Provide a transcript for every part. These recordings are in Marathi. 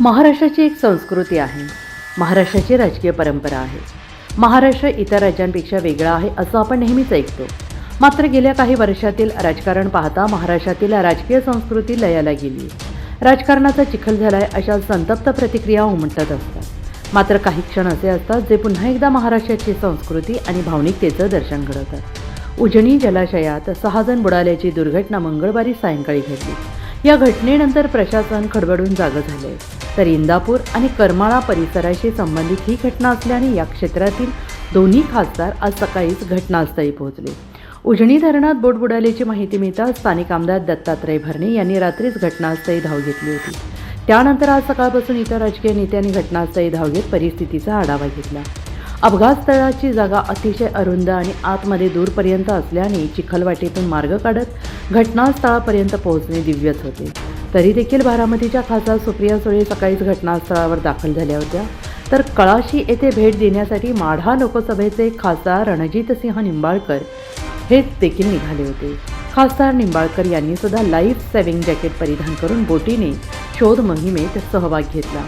महाराष्ट्राची एक संस्कृती आहे. महाराष्ट्राची राजकीय परंपरा आहे. महाराष्ट्र इतर राज्यांपेक्षा वेगळा आहे असं आपण नेहमीच ऐकतो. मात्र गेल्या काही वर्षातील राजकारण पाहता महाराष्ट्रातील राजकीय संस्कृती लयाला गेली. राजकारणाचा चिखल झालाय अशा संतप्त प्रतिक्रिया उमटत असतात. मात्र काही क्षण असे असतात जे पुन्हा एकदा महाराष्ट्राची संस्कृती आणि भावनिकतेचं दर्शन घडवतात. उजनी जलाशयात सहा जण बुडाल्याची दुर्घटना मंगळवारी सायंकाळी घडली. या घटनेनंतर प्रशासन खडबडून जागं झाले तर इंदापूर आणि करमाळा परिसराशी संबंधित ही घटना असल्याने या क्षेत्रातील दोन्ही खासदार आज सकाळीच घटनास्थळी पोहोचले. उजनी धरणात बोट बुडाल्याची माहिती मिळताच स्थानिक आमदार दत्तात्रय भरणे यांनी रात्रीच घटनास्थळी धाव घेतली होती. त्यानंतर आज सकाळपासून इतर राजकीय नेत्यांनी घटनास्थळी धाव घेत परिस्थितीचा आढावा घेतला. अपघात स्थळाची जागा अतिशय अरुंद आणि आतमध्ये दूरपर्यंत असल्याने चिखलवाटेतून मार्ग काढत घटनास्थळापर्यंत पोहोचणे दिव्यच होते. तरी देखील बारामतीच्या खासदार सुप्रिया सुळे सकाळीच घटनास्थळावर दाखल झाल्या होत्या. तर कळाशी येथे भेट देण्यासाठी माढा लोकसभेचे खासदार रणजितसिंह निंबाळकर हे देखील निघाले होते. खासदार निंबाळकर यांनी सुद्धा लाईफ सेव्हिंग जॅकेट परिधान करून बोटीने शोध मोहिमेत सहभाग घेतला.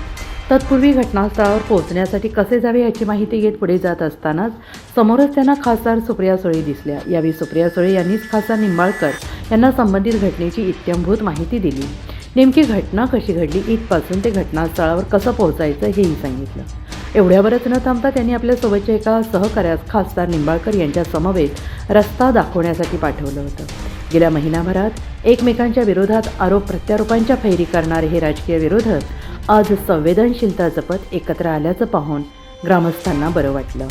तत्पूर्वी घटनास्थळावर पोहोचण्यासाठी कसे जावे याची माहिती घेत पुढे जात असतानाच समोरच त्यांना खासदार सुप्रिया सुळे दिसल्या. यावेळी सुप्रिया सुळे यांनीच खासदार निंबाळकर यांना संबंधित घटनेची इत्यंभूत माहिती दिली. नेमकी घटना कशी घडली? इथपासून ते घटनास्थळावर कसं पोहोचायचं हेही सांगितलं. एवढ्यावरच न थांबता त्यांनी आपल्या सोबतच्या एका सहकार्यास खासदार निंबाळकर यांच्या समवेत रस्ता दाखवण्यासाठी पाठवलं होतं. गेल्या महिनाभरात एकमेकांच्या विरोधात आरोप प्रत्यारोपांच्या फैरी करणारे हे राजकीय विरोधक आज संवेदनशीलता जपत एकत्र आल्याचं पाहून ग्रामस्थांना बरं वाटलं.